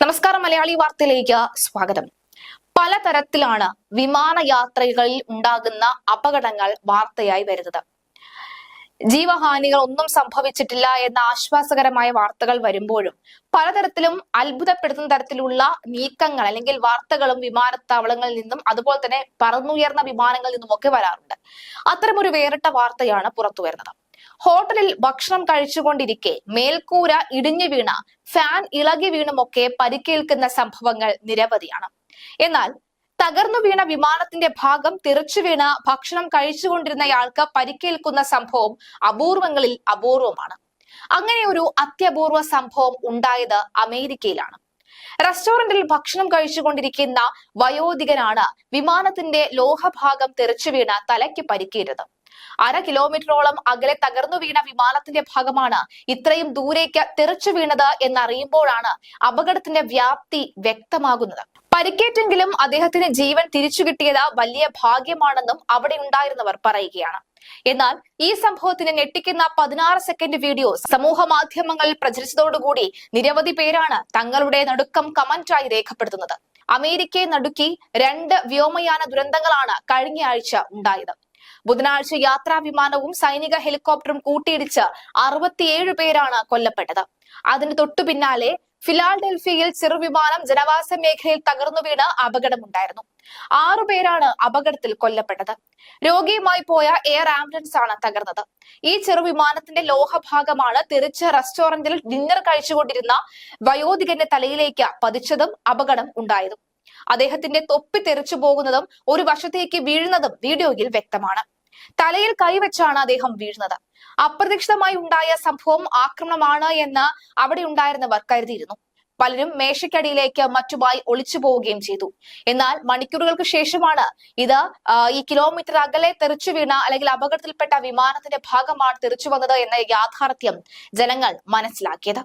നമസ്കാരം മലയാളി വാർത്തയിലേക്ക് സ്വാഗതം. പലതരത്തിലാണ് വിമാനയാത്രകളിൽ ഉണ്ടാകുന്ന അപകടങ്ങൾ വാർത്തയായി വരുന്നത്. ജീവഹാനികൾ ഒന്നും സംഭവിച്ചിട്ടില്ല എന്ന ആശ്വാസകരമായ വാർത്തകൾ വരുമ്പോഴും പലതരത്തിലും അത്ഭുതപ്പെടുത്തുന്ന തരത്തിലുള്ള നീക്കങ്ങൾ അല്ലെങ്കിൽ വാർത്തകളും വിമാനത്താവളങ്ങളിൽ നിന്നും അതുപോലെ തന്നെ പറന്നുയർന്ന വിമാനങ്ങളിൽ നിന്നും ഒക്കെ വരാറുണ്ട്. അത്തരമൊരു വേറിട്ട വാർത്തയാണ് പുറത്തു വരുന്നത് ഹോട്ടലിൽ ഭക്ഷണം കഴിച്ചുകൊണ്ടിരിക്കെ മേൽക്കൂര ഇടിഞ്ഞു വീണ ഫാൻ ഇളകി വീണുമൊക്കെ പരിക്കേൽക്കുന്ന സംഭവങ്ങൾ നിരവധിയാണ്. എന്നാൽ തകർന്നു വീണ വിമാനത്തിന്റെ ഭാഗം തെറിച്ചു വീണ ഭക്ഷണം കഴിച്ചുകൊണ്ടിരുന്നയാൾക്ക് പരിക്കേൽക്കുന്ന സംഭവം അപൂർവങ്ങളിൽ അപൂർവമാണ്. അങ്ങനെ ഒരു അത്യപൂർവ സംഭവം ഉണ്ടായത് അമേരിക്കയിലാണ്. റെസ്റ്റോറന്റിൽ ഭക്ഷണം കഴിച്ചുകൊണ്ടിരിക്കുന്ന വയോധികനാണ് വിമാനത്തിന്റെ ലോഹഭാഗം തെറിച്ചു വീണ തലയ്ക്ക് പരിക്കേറ്റത്. അര കിലോമീറ്ററോളം അകലെ തകർന്നു വീണ വിമാനത്തിന്റെ ഭാഗമാണ് ഇത്രയും ദൂരേക്ക് തെറിച്ചു വീണത് എന്നറിയുമ്പോഴാണ് അപകടത്തിന്റെ വ്യാപ്തി വ്യക്തമാകുന്നത്. പരിക്കേറ്റെങ്കിലും അദ്ദേഹത്തിന് ജീവൻ തിരിച്ചു കിട്ടിയത് വലിയ ഭാഗ്യമാണെന്നും അവിടെ ഉണ്ടായിരുന്നവർ പറയുകയാണ്. എന്നാൽ ഈ സംഭവത്തിന് ഞെട്ടിക്കുന്ന പതിനാറ് സെക്കൻഡ് വീഡിയോ സമൂഹ മാധ്യമങ്ങളിൽ പ്രചരിച്ചതോടുകൂടി നിരവധി പേരാണ് തങ്ങളുടെ നടുക്കം കമന്റായി രേഖപ്പെടുത്തുന്നത്. അമേരിക്കയെ നടുക്കി രണ്ട് വ്യോമയാന ദുരന്തങ്ങളാണ് കഴിഞ്ഞയാഴ്ച ഉണ്ടായത്. ബുധനാഴ്ച യാത്രാ വിമാനവും സൈനിക ഹെലികോപ്റ്ററും കൂട്ടിയിടിച്ച് അറുപത്തിയേഴ് പേരാണ് കൊല്ലപ്പെട്ടത്. അതിന് തൊട്ടു പിന്നാലെ ഫിലാഡൽഫിയയിൽ ചെറുവിമാനം ജനവാസ മേഖലയിൽ തകർന്നു വീണ് അപകടമുണ്ടായിരുന്നു. ആറുപേരാണ് അപകടത്തിൽ കൊല്ലപ്പെട്ടത്. രോഗിയുമായി പോയ എയർ ആംബുലൻസ് ആണ് തകർന്നത്. ഈ ചെറുവിമാനത്തിന്റെ ലോഹഭാഗമാണ് തിരിച്ച് റെസ്റ്റോറന്റിൽ ഡിന്നർ കഴിച്ചുകൊണ്ടിരുന്ന വയോധികന്റെ തലയിലേക്ക് പതിച്ചതും അപകടം ഉണ്ടായതും. അദ്ദേഹത്തിന്റെ തൊപ്പി തെറിച്ചു പോകുന്നതും ഒരു വശത്തേക്ക് വീഴുന്നതും വീഡിയോയിൽ വ്യക്തമാണ്. തലയിൽ കൈവച്ചാണ് അദ്ദേഹം വീഴുന്നത്. അപ്രതീക്ഷിതമായി ഉണ്ടായ സംഭവം ആക്രമണമാണ് എന്ന് അവിടെ ഉണ്ടായിരുന്നവർ കരുതിയിരുന്നു. പലരും മേശയ്ക്കടിയിലേക്ക് മറ്റുമായി ഒളിച്ചു പോവുകയും ചെയ്തു. എന്നാൽ മണിക്കൂറുകൾക്ക് ശേഷമാണ് ഇത് ഈ കിലോമീറ്റർ അകലെ തെറിച്ചു വീണ അല്ലെങ്കിൽ അപകടത്തിൽപ്പെട്ട വിമാനത്തിന്റെ ഭാഗമാണ് തെറിച്ചു വന്നത് എന്ന യാഥാർത്ഥ്യം ജനങ്ങൾ മനസ്സിലാക്കിയത്.